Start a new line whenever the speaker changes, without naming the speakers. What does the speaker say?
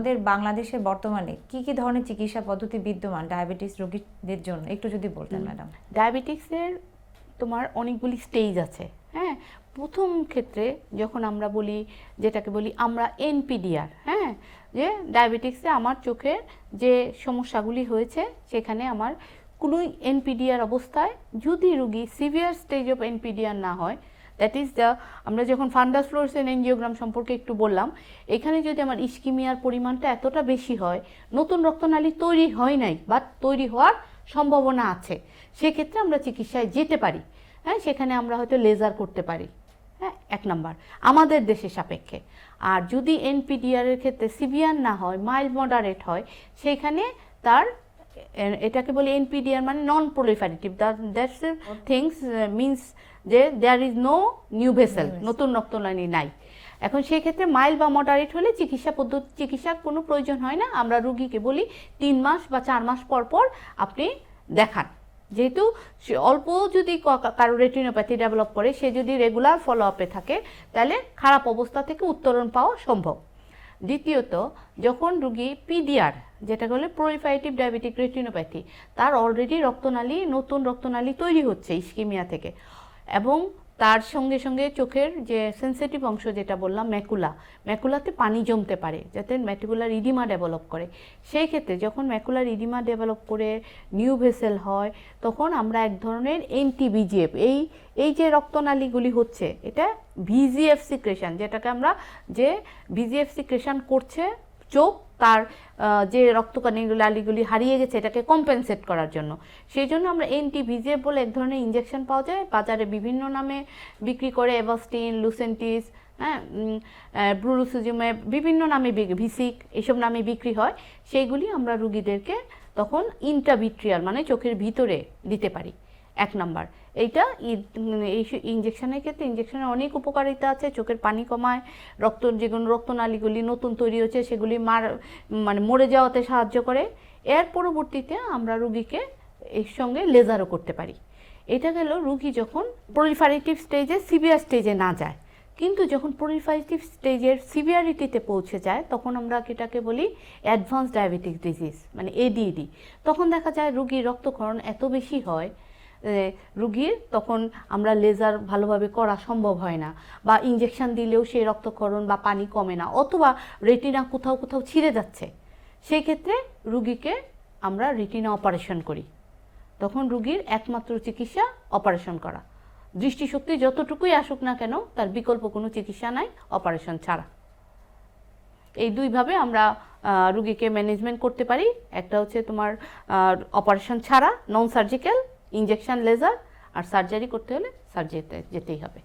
আমাদের বাংলাদেশে বর্তমানে কি কি ধরনের চিকিৎসা পদ্ধতি বিদ্যমান ডায়াবেটিস রোগীদের জন্য? একটু যদি বলতেন ম্যাডাম।
ডায়াবেটিক্সের তোমার অনেকগুলি স্টেজ আছে হ্যাঁ? প্রথম ক্ষেত্রে যখন আমরা বলি যেটাকে বলি আমরা এনপিডিআর হ্যাঁ? যে ডায়াবেটিক্সে আমার চোখে যে সমস্যাগুলি হয়েছে সেখানে আমার কোনো এনপিডিআর অবস্থায় যদি রুগী সিভিয়ার স্টেজ অফ এনপিডিআর না হয় দ্যাট ইজ দ্য আমরা যখন ফান্ডাস ফ্লোরসেন এনজিওগ্রাম সম্পর্কে একটু বললাম, এখানে যদি আমার ইস্কিমিয়ার পরিমাণটা এতটা বেশি হয়, নতুন রক্তনালী তৈরি হয় নাই বা তৈরি হওয়ার সম্ভাবনা আছে, সেক্ষেত্রে আমরা চিকিৎসায় যেতে পারি। হ্যাঁ সেখানে আমরা হয়তো লেজার করতে পারি। হ্যাঁ এক নাম্বার। আমাদের দেশের সাপেক্ষে। আর যদি এনপিডিআর এর ক্ষেত্রে সিভিয়ার না হয় মাইল্ড মডারেট হয়, সেখানে তার এটাকে বলি এনপিডিআর মানে non proliferative that's things means যে there is no new vessel নতুন রক্তনালী নাই। এখন সেই ক্ষেত্রে মাইল বা মডারেট হলে চিকিৎসা পদ্ধতি চিকিৎসার কোনো প্রয়োজন হয় না। আমরা রুগীকে বলি তিন মাস বা চার মাস পর পর আপনি দেখান। যেহেতু সে অল্প যদি কারও রেটিনোপ্যাথি ডেভেলপ করে সে যদি রেগুলার ফলো আপে থাকে তাহলে খারাপ অবস্থা থেকে উত্তরণ পাওয়া সম্ভব। দ্বিতীয়ত, যখন রুগী পিডিআর যেটা বলে প্রোলিফাইটিভ ডায়াবেটিক রেটিনোপ্যাথি তার অলরেডি রক্তনালী, নতুন রক্তনালী তৈরি হচ্ছে ইস্কিমিয়া থেকে। এবং তার সঙ্গে সঙ্গে চোখের যে সেন্সিটিভ অংশ যেটা বললাম ম্যাকুলা ম্যাকুলাতে পানি জমতে পারে, যাতে ম্যাকুলার ইডিমা ডেভেলপ করে। সেই ক্ষেত্রে যখন ম্যাকুলার ইডিমা ডেভেলপ করে নিউ ভেসেল হয়, তখন আমরা এক ধরনের এনটি বিজিএফ এই এই যে রক্তনালীগুলি হচ্ছে, এটা ভিজিএফ সিক্রেশন যেটাকে আমরা যে ভিজিএফ সিক্রেশন করছে চোখ, তার যে যে লালিগুলি হারিয়ে গেছে, এটাকে কম্পেনসেট করার জন্য। সেই জন্য আমরা এনটি ভিজিএফ বলে এক ধরনের ইঞ্জেকশন পাওয়া যায়, বাজারে বিভিন্ন নামে বিক্রি করে এভাস্টিন লুসেন্টিস হ্যাঁ ব্রুলুসিজুমে বিভিন্ন নামে ভিসিক এসব নামে বিক্রি হয়। সেইগুলি আমরা রুগীদেরকে তখন ইন্ট্রাভিট্রিয়াল মানে চোখের ভিতরে দিতে পারি। এক নাম্বার। এইটা উম, এই ইঞ্জেকশনের ক্ষেত্রে ইঞ্জেকশনের অনেক উপকারিতা আছে চোখের পানি কমায় রক্ত যেগুলো রক্তনালীগুলি নতুন তৈরি হচ্ছে সেগুলি মার মানে মরে যাওয়াতে সাহায্য করে। এর পরবর্তীতে আমরা রুগীকে এর সঙ্গে লেজারও করতে পারি। এটা গেল রুগী যখন প্রলিফারেটিভ স্টেজে সিভিয়ার স্টেজে না যায় কিন্তু যখন প্রলিফারেটিভ স্টেজের সিভিয়ারিটিতে পৌঁছে যায় তখন আমরা এটাকে বলি অ্যাডভান্স ডায়াবেটিক ডিজিজ মানে এডিডি তখন দেখা যায় রুগীর রক্তক্ষরণ এত বেশি হয় রুগীর, তখন আমরা লেজার ভালোভাবে করা সম্ভব হয় না বা ইঞ্জেকশন দিলেও সেই রক্তক্ষরণ বা পানি কমে না অথবা রেটিনা কোথাও কোথাও ছিঁড়ে যাচ্ছে। সেই ক্ষেত্রে রুগীকে আমরা রেটিনা অপারেশন করি। তখন রুগীর একমাত্র চিকিৎসা অপারেশন করা। দৃষ্টিশক্তি যতটুকুই আসুক না কেন, তার বিকল্প কোনো চিকিৎসা নাই অপারেশন ছাড়া। এই দুইভাবে আমরা রুগীকে ম্যানেজমেন্ট করতে পারি। একটা হচ্ছে তোমার অপারেশন ছাড়া নন সার্জিক্যাল ইঞ্জেকশন লেজার আর সার্জারি করতে হলে সার্জারিতে যেতেই হবে।